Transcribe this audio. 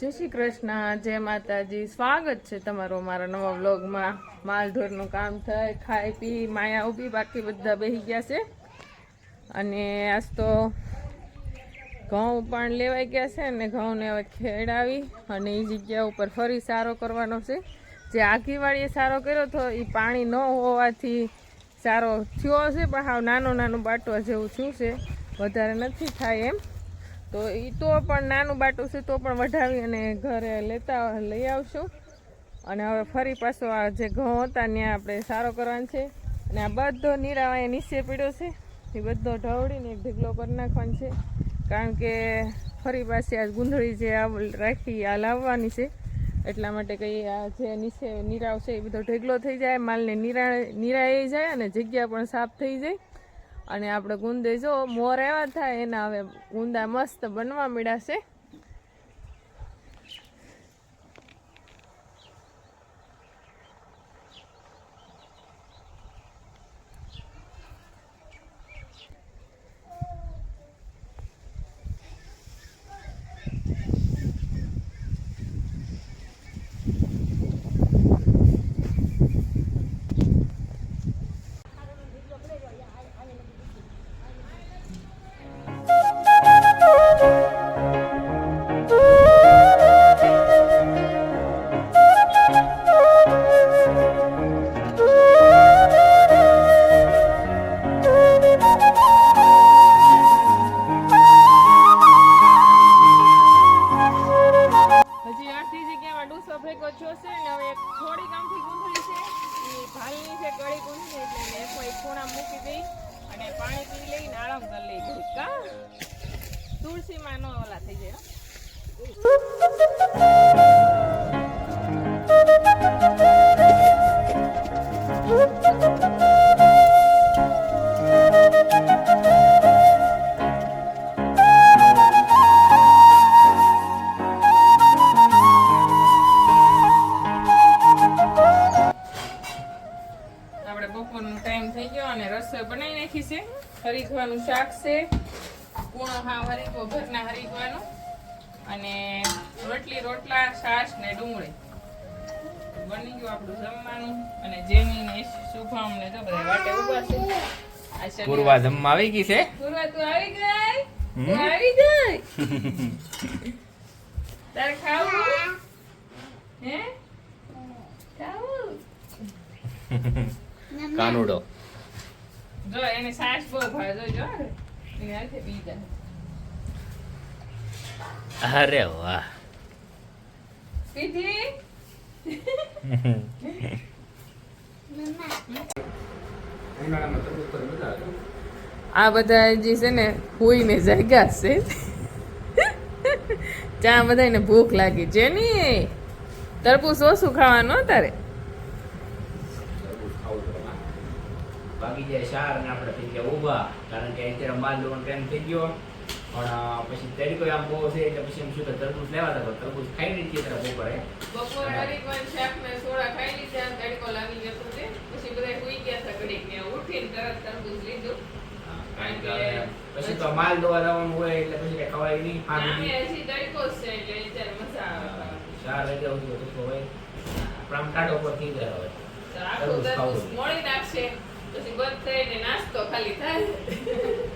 જય શ્રી કૃષ્ણ, જય માતાજી. સ્વાગત છે તમારો મારા નવા વ્લોગમાં. માલઢોરનું કામ થાય ખાઈ પી, માયા ઊભી, બાકી બધા બેસી ગયા છે. અને આજ તો ઘઉં પણ લેવાઈ ગયા છે ને ઘઉંને હવે ખેડાવી અને એ જગ્યા ઉપર ફરી સારો કરવાનો છે. જે આઘીવાળીએ સારો કર્યો હતો એ પાણી ન હોવાથી સારો થયો છે પણ હાવ નાનો નાનું બાટવા જેવું થયું છે. વધારે નથી થાય એમ. તો એ તો પણ નાનું બાટું છે, તો પણ વઢાવી અને ઘરે લેતા લઈ આવશું. અને હવે ફરી પાછો આ જે ઘઉં હતા, ત્યાં આપણે સારો કરવાનો છે. અને આ બધો નીરાવા નીચે પીડ્યો છે. એ બધો ઢવળીને એક ઢીકલો કરી નાખવાનો છે. કારણ કે ફરી પાછી આ ગુંદળી જે આ રાખી, આ લાવવાની છે. એટલા માટે કંઈ આ જે નીચે નીરાવ છે, એ બધો ઢેગલો થઈ જાય, માલને નીરા, નીરાઈ જાય અને જગ્યા પણ સાફ થઈ જાય. અને આપણે ગુંદે જો મોર એવા થાય એના હવે ગુંદા મસ્ત બનવા મળ્યા છે. ડૂસો જોશે ને હવે થોડીક આમથી ગુંથળી છે. એ ભાલની છે કળી ગુંથળી એટલે એને કોઈ એક ખૂણા મૂકી દઈ અને પાણી પી લઈને આરામ કરી લઈ કા? તુલસીમાં નો ઓલા થઈ જાય અને રસોઈ બનાવી નાખી છે. હરીખવાનું શાક છે. કૂણો હા હરીકો ઘરના હરીખવાનું. અને રોટલી રોટલા છાશ ને ડુંગળી. બની ગયું આપણું જમવાનું. અને જેની ને શુભમ ને તો બધા વાટે ઊભા છે. પૂર્વા જમવા આવી ગઈ છે? પૂર્વા તું આવી ગઈ? તું આવી ગઈ? તારે ખાવું? હે? ખાવું? કાનુડો. જો એને સાસ બહુ ભાવે. જો અરે વાહ. પીધી? આ બધા જે છે ને હોઈને જાગ્યા છે. ચા બધાને ભૂખ લાગી. છે ને તરબૂચ ઓછું ખાવાનું તારે. બાકી જાય શાર ને આપણે થઈ ગયા ઊભા. કારણ કે અત્યારે માલ લેવાનો ટાઈમ થઈ ગયો. પણ પછી તરીકો આમ બહુ છે એટલે પછી એમ શું કે તરબૂચ લેવા હતા તરબૂચ ખાઈ લીધી ત્યારે બપોરે. બપોરે ઘડીક પણ શાક ને સોડા ખાઈ લીધા અને તડકો લાગી ગયો પછી બધા સુઈ ગયા હતા ઘડીક ને ઉઠીને તરત તરબૂચ લીધું. પછી તો માલ દોવા જવાનું હોય એટલે પછી કઈ ખવાય નહીં આ બધી તડકો છે એટલે અત્યારે મજા આવે. ખાવાની. શાર લઈ તો હોય. પણ આમ ઉપર થઈ જાય હવે. મોળી નાખશે. બંધ થઈને નાસ્તો ખાલી થાય